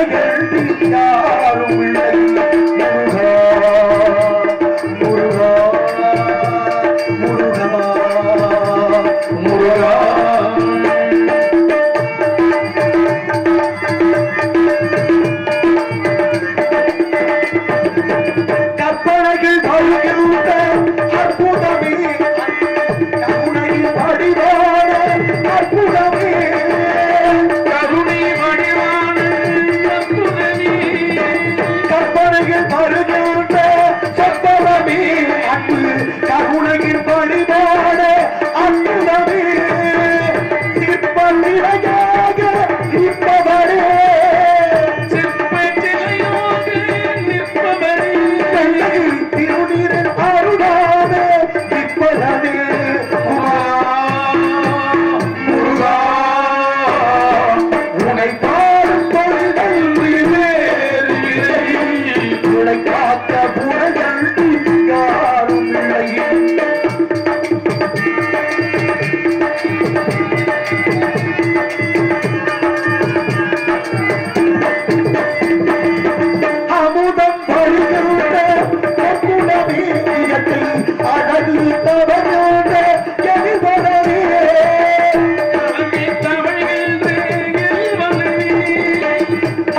கைக்கு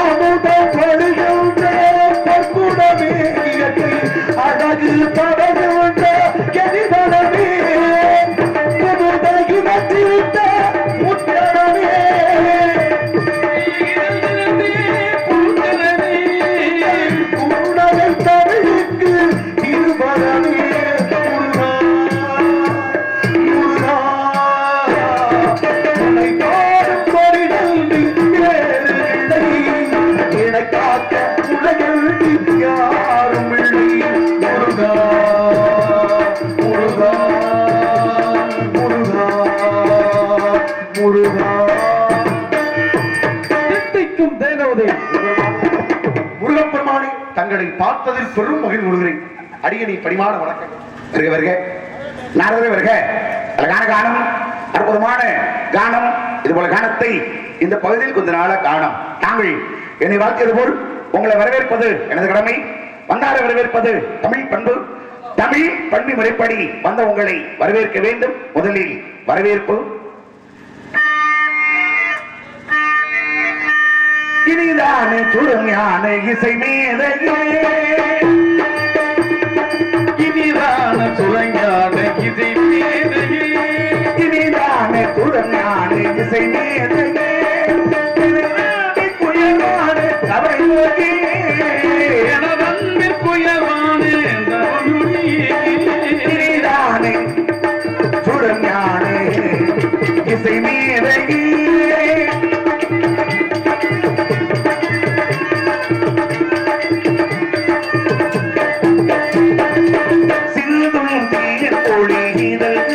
Amen. வந்து முருகப்பெருமானை தங்களை பார்த்ததில் பெரும் மகிழ்வு கொள்கிறேன். அடியணி பரிமாற வணக்கம். வருக வருக. நாரதே வருக. அழகான கானம் அற்புதமான கானம் இது போல கானத்தை இந்த பகுதியில் கொஞ்ச நாள காணம். நாங்கள் என்னை வாழ்த்தியது போல் உங்களை வரவேற்பது எனது கடமை. வந்தார வரவேற்பது தமிழ் பண்பு. தமிழ் பண்பு முறைப்படி வந்த உங்களை வரவேற்க வேண்டும். முதலில் வரவேற்பு. இனிதானே சுருஞான இசை மேதையே இனிதான சுரஞான இசை மேதையே இனிதான சுரஞான இசை மேதையே குயமான கவை எங்கள்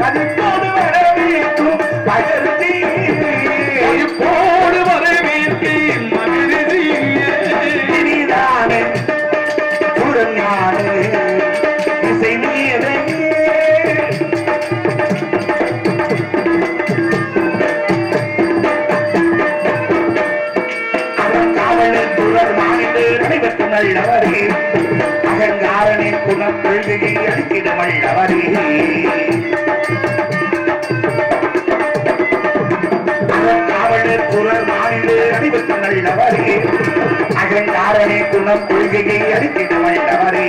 தனிப்போ கொள்கையை அளித்திட வல்லவரே அகங்காவலர் துறர் மாநில அனைவருக்கு நல்லவரே அகங்காரனே குணம் கொள்கையை வல்லவரே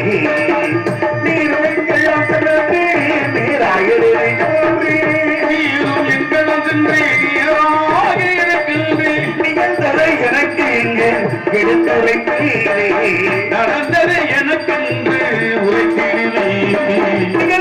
எனக்கு இங்கு நடந்தது நிகழ்த்தும்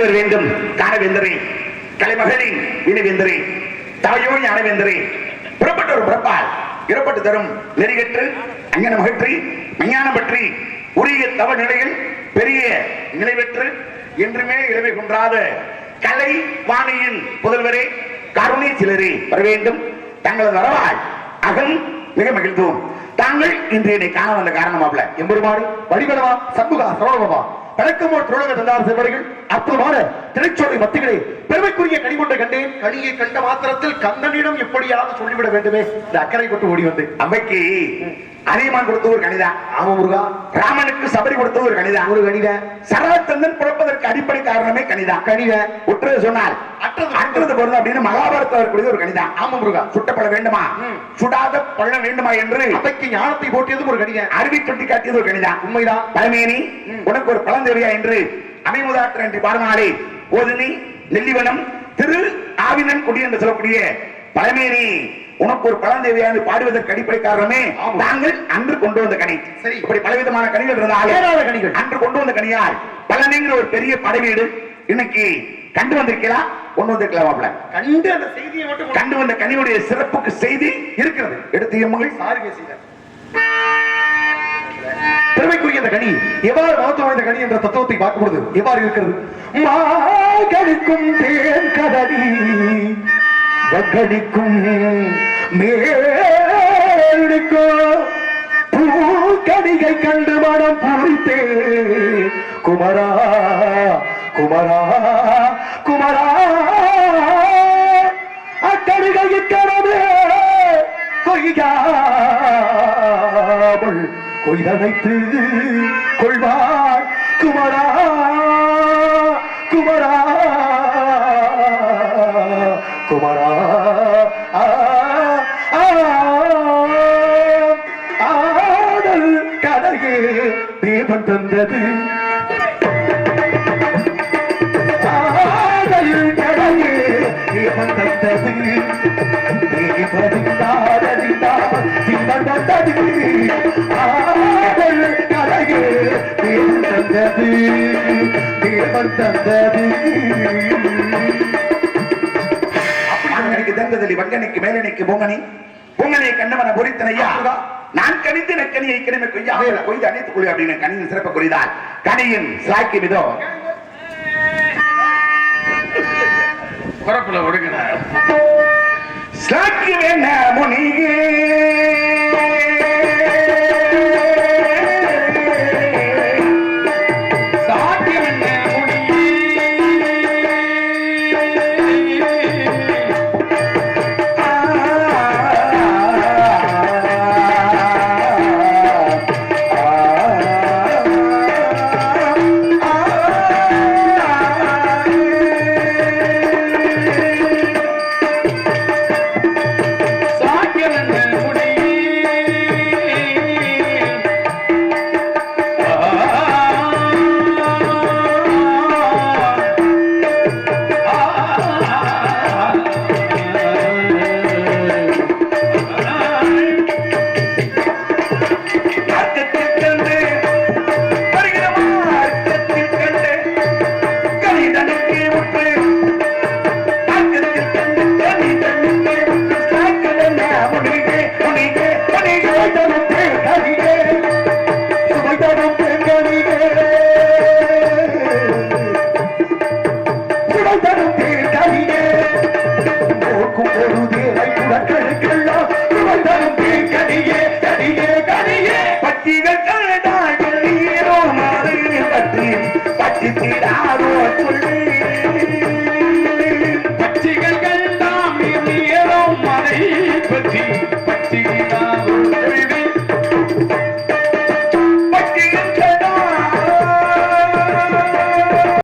வர வேண்டும் காணவேந்தரே கலைமகளின் இனவேந்தரே தாயோ ஞானவேந்தரே புறப்பட்ட ஒரு பிறப்பால் இறப்பட்டு தரும் நெறிகற்று அங்கன மகற்றி விஞ்ஞானம் பற்றி உரிய தவ நிலையில் பெரிய நிலைவெற்று என்றுமே இழவை கொன்றாத கலை வாணியின் புதல்வரே கருணை சிலரே வர வேண்டும். தங்களது வரவால் அகம் மிக மகிழ்ந்தோம். தாங்கள் இன்று என்னை காண வந்த காரணமாப்ல எம்பெருமாறு வடிவனவா சண்முகா சரவணமா பழக்கமோர் துரோக தந்தார் செவர்கள் அற்புதமான திரைச்சோலை மத்திகளே பெருமைக்குரிய கனி கொண்ட கண்டேன். கனியை கண்ட மாத்திரத்தில் கந்தனிடம் எப்படியாவது சொல்லிவிட வேண்டுமே. இந்த அக்கறை கொண்டு ஓடி வந்து. அம்மைக்கு அதிகமான் கொடுத்த ஒரு கணிதான் ஆமா முருகா. ராமனுக்கு சபரி கொடுத்த ஒரு கணிதான் ஒரு கணித. சரவச்சந்திரன் பிறப்பதற்கு அடிப்படை காரணமே கணிதான் கணித. உற்றது சொன்னால் அற்றது அற்றது பொருள் அப்படின்னு மகாபாரதம் வரக்கூடிய ஒரு கணிதான் ஆமா முருகா. சுட்டப்பட வேண்டுமா. சுடாத பழம் வேண்டுமா என்று அவைக்கு ஞானத்தை போட்டியதும் ஒரு கணித. அருவி சுட்டி காட்டியது ஒரு கணிதான் உண்மைதான். பழமேனி உனக்கு ஒரு பழம் தேவையா என்று அமைமுதாற்ற என்று பாடமாலே ஓதுனி நெல்லிவனம் திரு ஆவினன் குடி என்று சொல்லக்கூடிய பழமேனி. உனக்கு ஒரு பழம் தேவையா என்று பாடுவதற்கு அடிப்படை காரணமே. நாங்கள் அன்று கொண்டு வந்த கனி. சரி. இப்படி பலவிதமான கனிகள் ஏராள இருந்தாலும் கனிகள். அன்று கொண்டு வந்த கனியால் பழனிங்கிற ஒரு பெரிய படைவீடு இன்னைக்கு கண்டு வந்திருக்கலாம் கொண்டு வந்திருக்கலாமாப்ல கண்டு அந்த செய்தியை மட்டும் கொண்டு வந்த கனியுடைய சிறப்புக்கு செய்தி இருக்கிறது. எடுத்து எம்முகள் சாருகே செய்தார் பெருமைக்குரிய இந்த கனி எவ்வாறு மகத்துவம் வாய்ந்த கனி என்ற தத்துவத்தை பார்க்கும் பொழுது எவ்வாறு இருக்கிறது? மாகடிக்கும் தேன் கதறி வக்கடிக்கும் மேடிக்கும் பூக்கடிகை கண்டு மனம் பூரித்தே குமரா குமரா குமரா. அக்கடிகை இக்கடமே கொய்யாமல் கொய்தனைத்து கொள்வாய். குமரா குமரா. வந்தது. தந்தது. ஆடல் தங்கதலி பொங்கனி பொங்கனை கண்டவன பொறித்தனையா? நான் கணித்து நக்கனியை கிழமை கொய்யா. கொய்து அனைத்து குழி அப்படின்னு கனியின் சிறப்பு குறிதால் கனியின் சாக்கி மிதோ குறப்புல ஒடுங்கின. சாக்கி வேண முனியே?